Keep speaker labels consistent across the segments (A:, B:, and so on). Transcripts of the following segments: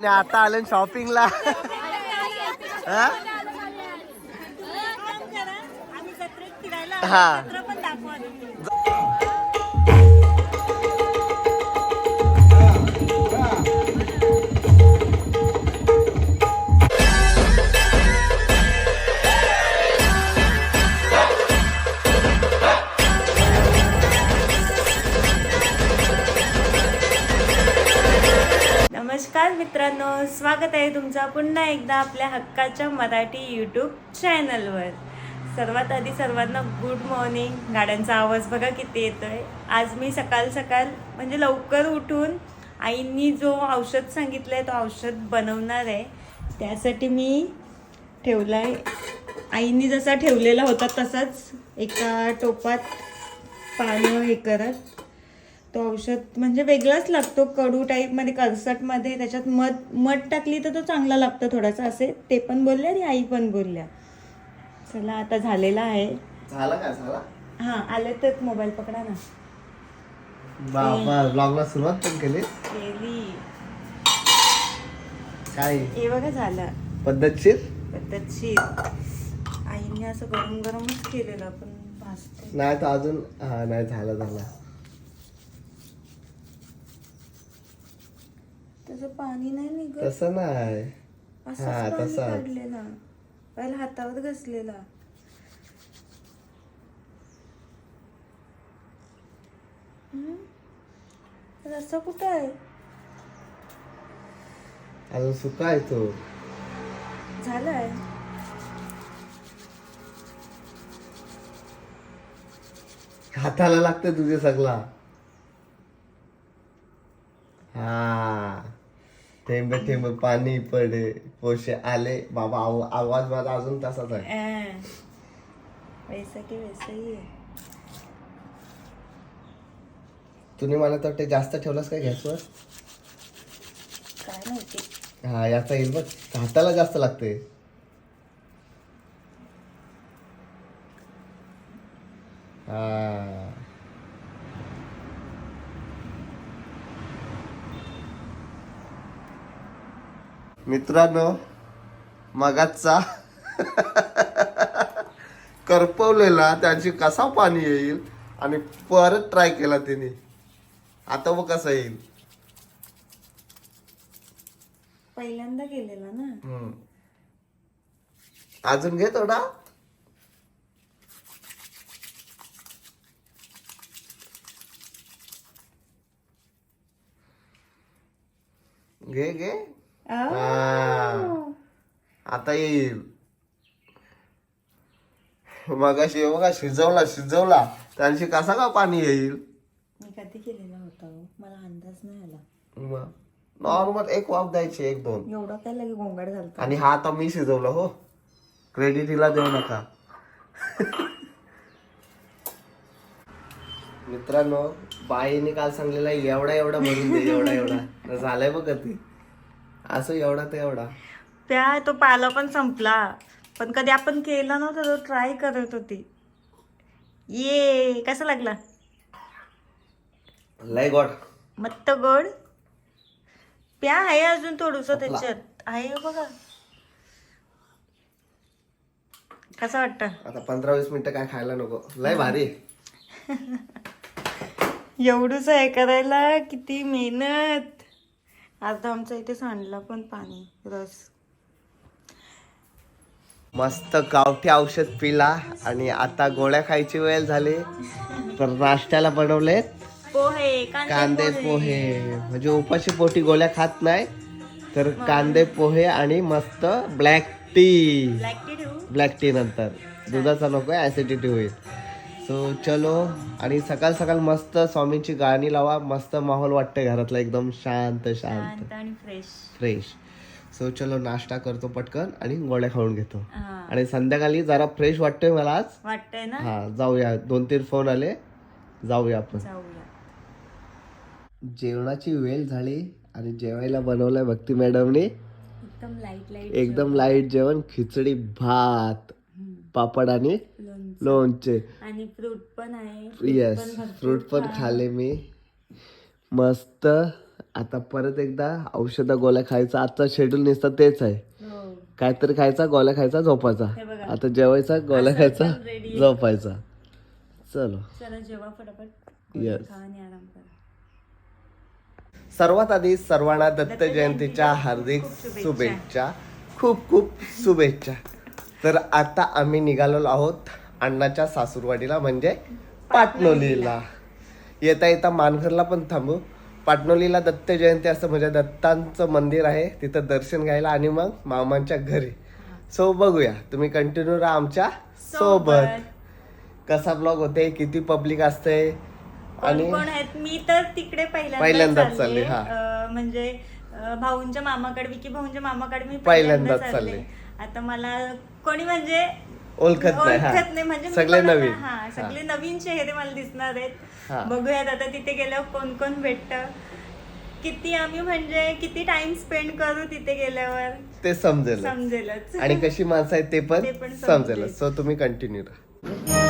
A: आता आले शॉपिंगला हा?
B: नमस्कार मित्रांनो स्वागत आहे तुमचा पुन्हा एकदा आपल्या हक्काच्या मराठी यूट्यूब चॅनलवर सर्वात आधी सर्वांना गुड मॉर्निंग गाड्यांचा आवाज बघा किती येतो आहे आज मी सकाळ सकाळ म्हणजे लवकर उठून आईंनी जो औषध सांगितलं आहे तो औषध बनवणार आहे. त्यासाठी मी ठेवला आहे आईंनी जसा ठेवलेला होता तसाच एका टोपात पानं हे करत तो औषध म्हणजे वेगळाच लागतो कडू टाईपमध्ये करसटमध्ये त्याच्यात मध मध टाकली तर तो चांगला लागतो थोडासा असे ते पण बोलले आणि आई पण बोलल्या. चला आता झालेला आहे.
A: झाला का? झाला?
B: हां आले तर मोबाईल पकडा ना.
A: बाबा ब्लॉगला सुरुवात पण केली
B: केली.
A: काय?
B: हे बघा झालं.
A: पद्धतशीर?
B: पद्धतशीर. आईने असं गरम गरमच केलेलं पण भाजते
A: नाही तर अजून हा नाही झालं झालं.
B: त्याचं पाणी नाही निघत.
A: तसं नाही.
B: असंच
A: हा,
B: पाणी
A: तसाच.
B: काढलेला. पहिला हातावर घसलेला. हम्म? रस्सा कुठं आहे?
A: अजून सुका आहे तो.
B: झालाय.
A: हाताला लागते तुझे सगळा. हा. थेंब थेंब पाणी पडे पोशे आले. बाबा आव- आवाज माझा अजून तसाच आहे.
B: अं. वैसा की वैसा ही आहे.
A: तुम्ही मला तर ते जास्त ठेवलास काय गॅसवर?
B: काय माहिती.
A: हा याचा येईल बघ. हाताला जास्त लागते हा. मित्रांनो मगाचा करपवलेला त्यांची कसा पाणी येईल आणि परत ट्राय केला तिने. आता मग कसा येईल.
B: पहिल्यांदा गेलेला ना?
A: हम्म. अजून घे थोडा. घे घे. हा. आता येईल मगाशी बघा शिजवला शिजवला. त्यांची कसा का पाणी येईल?
B: मी कधी केलेला होता हो? मला अंदाज नाही आला.
A: नॉर्मल एक वाफ द्यायची एक दोन.
B: एवढा काय लगे गोंगाट घालतो
A: आणि हा आता मी शिजवलं हो. क्रेडिट हिला देऊ नका. मित्रांनो बाईने काल सांगलेला एवढा एवढा भरून दे एवढा एवढा. झालंय बघ ते असं एवढा तर एवढा.
B: त्या तो पाला पण संपला. पण कधी आपण केला नव्हता तो ट्राय करत होती. ये कसा लागला?
A: लय गोड.
B: मत्त गोड. प्या आहे अजून थोडस त्याच्यात. आहे हो बघा. कसं वाटतं?
A: आता पंधरा वीस मिनिटं काय खायला नको. लय भारी.
B: एवढंच आहे करायला किती मेहनत. आता आमच्या इथे सांडला पण पाणी रस.
A: मस्त गावठी औषध पिला आणि आता गोळ्या खायची वेळ झाली. तर नाश्त्याला बनवले
B: पोहे
A: कांदे पोहे. म्हणजे उपाशी पोटी गोळ्या खात नाही. तर कांदे पोहे आणि मस्त ब्लॅक टी.
B: ब्लॅक टी
A: नंतर. दुधाचा नको ऍसिडिटी होईल. सो चलो आणि सकाळ सकाळ मस्त स्वामींची गाणी लावा. मस्त माहोल वाटते घरातला एकदम. शांत शांत.
B: आणि फ्रेश
A: फ्रेश सो चलो नाश्ता करतो पटकन आणि गोळ्या खाऊन घेतो. आणि संध्याकाळी जरा फ्रेश वाटतोय मला आज.
B: वाटतंय ना?
A: हा जाऊया. दोन तीन फोन आले. जाऊया आपण. जेवणाची वेळ झाली आणि जेवायला बनवलंय भक्ती मॅडमने.
B: एकदम लाइट लाइट
A: एकदम लाइट जेवण. खिचडी भात. पापड आणि
B: लोणचं. आणि फ्रूट पण आहे.
A: येस फ्रूट पण. खाले मी. मस्त. आता परत एकदा औषधं गोळ्या खायचं. आजचा शेड्यूल नुसतं तेच आहे.
B: हो.
A: काहीतरी खायचा गोळ्या खायचा झोपायचा. आता जेवायचा गोळ्या खायचा. झोपायचा. चलो.
B: करा.
A: सर्वात आधी सर्वांना दत्त जयंतीच्या हार्दिक.
B: शुभेच्छा.
A: खूप खूप शुभेच्छा. तर आता आम्ही निघालेलो आहोत अण्णाच्या सासूरवाडीला म्हणजे पाटणोलीला. येता येता मानघरला पण थांबू. पाटणोलीला दत्त जयंती असं म्हणजे दत्तांचं मंदिर आहे. तिथं दर्शन घ्यायला आणि मग मामांच्या घरी. सो बघूया. तुम्ही कंटिन्यू राहा आमच्यासोबत. कसा ब्लॉग होते किती पब्लिक असते
B: आणि मी तर तिकडे पहिल्यांदाच चालले.
A: हा.
B: म्हणजे भाऊंच्या मामाकडे विकी भाऊंच्या मामाकडे मी
A: पहिल्यांदाच चालले.
B: आता मला कोणी म्हणजे
A: ओळखत नाही हा.
B: म्हणजे
A: सगळे नवीन.
B: हा सगळे नवीन चेहरे मला दिसणार. आहेत. बघूयात आता तिथे गेल्यावर कोण कोण भेटत. किती आम्ही म्हणजे किती टाइम स्पेंड करू तिथे गेल्यावर?
A: ते समजेल
B: समजेलच.
A: आणि कशी माणसं आहेत ते पण
B: ते पण
A: समजेल
B: समजेल.
A: सो तुम्ही कंटिन्यू राहा.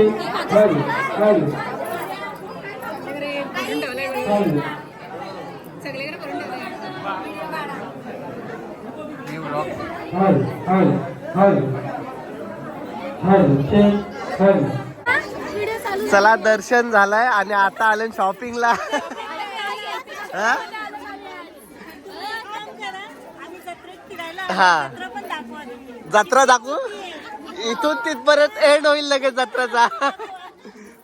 C: करून ठेवलंय मी.
A: चला दर्शन झालंय आणि आता आले शॉपिंगला हा?
B: जत्रा दाखवू
A: इथून तिथपर्यंत एंड होईल लगेच जत्राचा.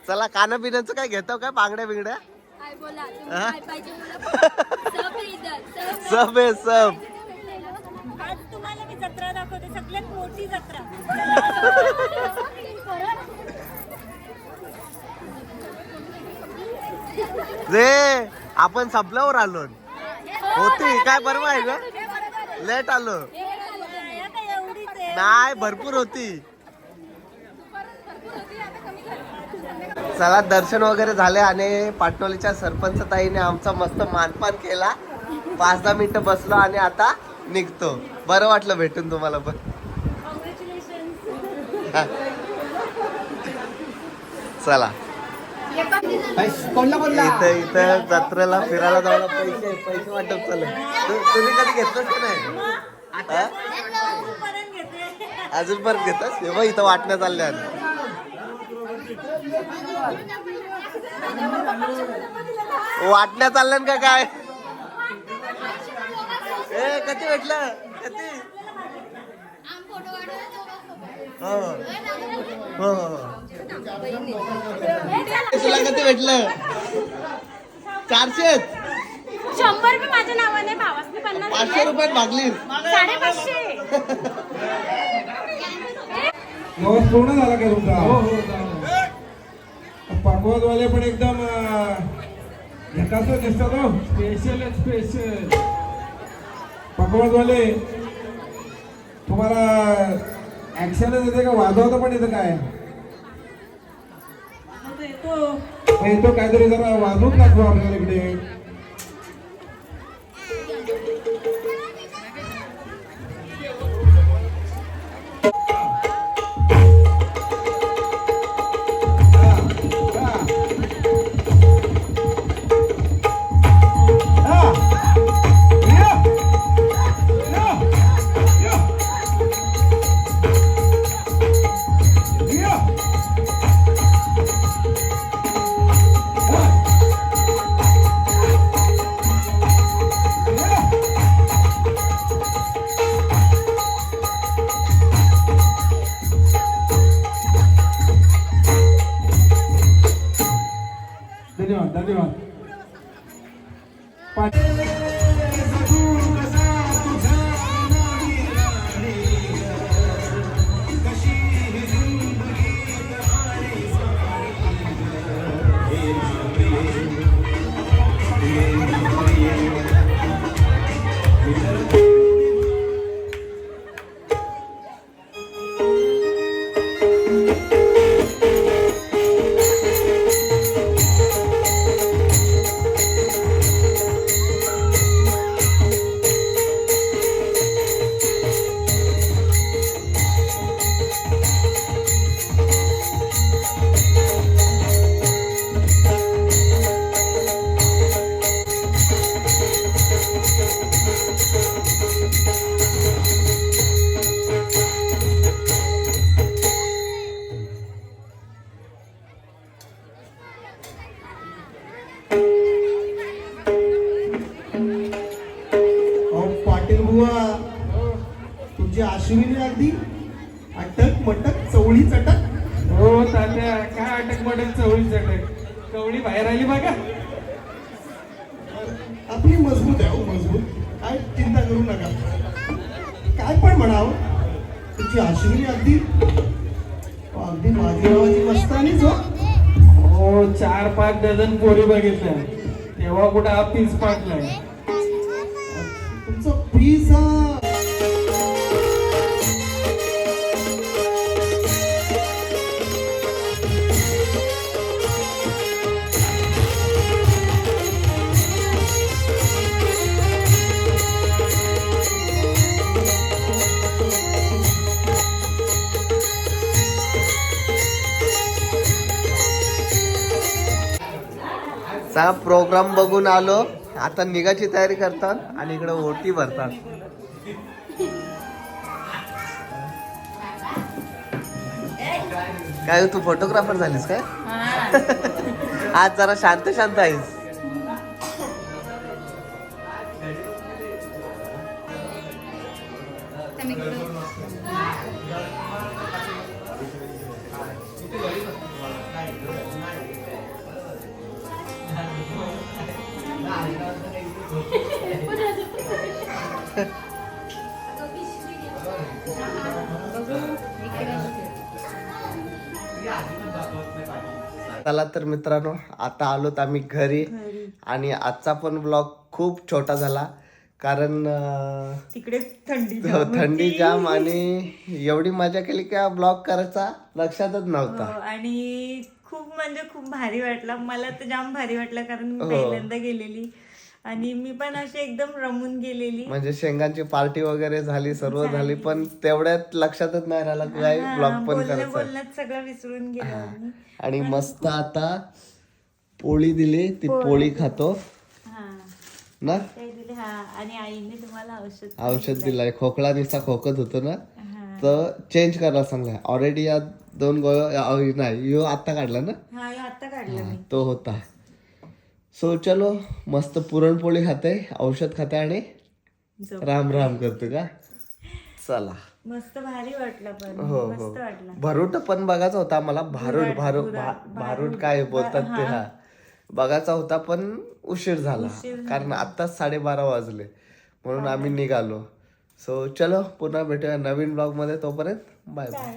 A: चला खाणं पिण्याचं काय घेतो काय? बांगड्या बिंगड्या
C: काय बोला. तुम्ही
A: हा?
C: काय पाहिजे मला सब आहे सब.
A: सब आहे सब.
B: आज तुम्हाला मी जत्रा दाखवते. सगळ्यात मोठी जत्रा.
A: रे आपण संपल्यावर आलो. होती. काय बरोबर आहे ग? लेट आलो
B: या काय एवढीच आहे
A: नाही भरपूर होती. चला दर्शन वगैरे झाले आणि पाटणोलीच्या सरपंच ताईने आमचा मस्त मानपान केला. पाच दहा मिनिटं बसलो आणि आता निघतो. बरं वाटलं भेटून तुम्हाला पण. चला. इथं इथं जत्रेला फिरायला जायला पैसे पैसे वाटप चालू तुम्ही कधी घेतलंच की नाही? अजून घेतस? हे बघ इथं वाटण्यात चालल्या वाटण्या चालल्या का काय? ए कधी भेटलं? कधी? हो. हो हो तुला कधी भेटलं? चारशे?
B: शंभर रुपये माझ्या नावाने भावासने पन्नास
A: पाचशे रुपयात भागली
B: साडेपाचशे.
D: नवस पूर्ण झाला का तुमचा? हो हो पाकवादवाले पण एकदम झकास दिसतात हो. स्पेशल स्पेशल पाकवादवाले तुम्हाला ऍक्शनच येते का? वाजवता पण येतं. काय येतो काहीतरी जरा वाजवून दाखवा आपल्याला इकडे. 发起 कवळी बाहेर आली बघा.
E: आपली मजबूत आहे हो मजबूत. काय चिंता करू नका. काय पण म्हणावं. तुमची आश्विनी अगदी अहो, अगदी माझी मस्तानीच हो.
D: हो चार पाच डझन पोरी बघितल्या. तेव्हा कुठं हा पीस पाटलाय
E: तुमचं पीस हा
A: चा प्रोग्राम बघून आलो. आता निघाची तयारी करतात आणि इकडे ओटी भरतात. काय तू फोटोग्राफर झालीस काय? आज जरा शांत शांत आहेस. चला तर मित्रांनो आता आलोत आम्ही घरी. आणि आजचा पण ब्लॉग खूप छोटा झाला कारण
B: तिकडे थंडी
A: हो, थंडी. जाम आणि एवढी मजा केली का ब्लॉग करायचा लक्षातच नव्हता.
B: हो, आणि खूप म्हणजे खूप भारी वाटला. मला तर जाम भारी वाटलं कारण मी
A: हो.
B: पहिल्यांदा गेलेली. आणि मी पण अशी एकदम रमून गेलेली.
A: म्हणजे शेंगांची पार्टी वगैरे झाली सर्व झाली. पण तेवढ्यात लक्षातच नाही राहिला काय
B: हा,
A: ब्लॉग पण
B: बोलण्या
A: करायचा.
B: बोलण्यात सगळं विसरून गेलो
A: आणि मस्त आता पोळी दिली ती पोळी खातो.
B: हा.
A: ना?
B: दिले हा. आणि आईने तुम्हाला औषध
A: औषध दिलाय. खोकला निसा खोकत होतो ना?
B: हा.
A: तर चेंज करायला सांगलाय. ऑलरेडी या दोन गोळ्या नाही यो आत्ता काढला ना?
B: हा हे आता काढलं मी.
A: तो होता. सो चलो मस्त पुरणपोळी खाते औषध खाते आणि. राम राम करतो का? चला.
B: मस्त भारी वाटलं पण
A: हो हो.
B: मस्त वाटलं.
A: भरूट पण बघायचा होता मला. भारूड भारूड भारूड काय बोलतात ते हा. बघायचा होता पण उशीर झाला. कारण आत्ताच साडेबारा वाजले. म्हणून आम्ही निघालो. सो चलो पुन्हा भेटूया नवीन ब्लॉगमध्ये. तोपर्यंत बाय बाय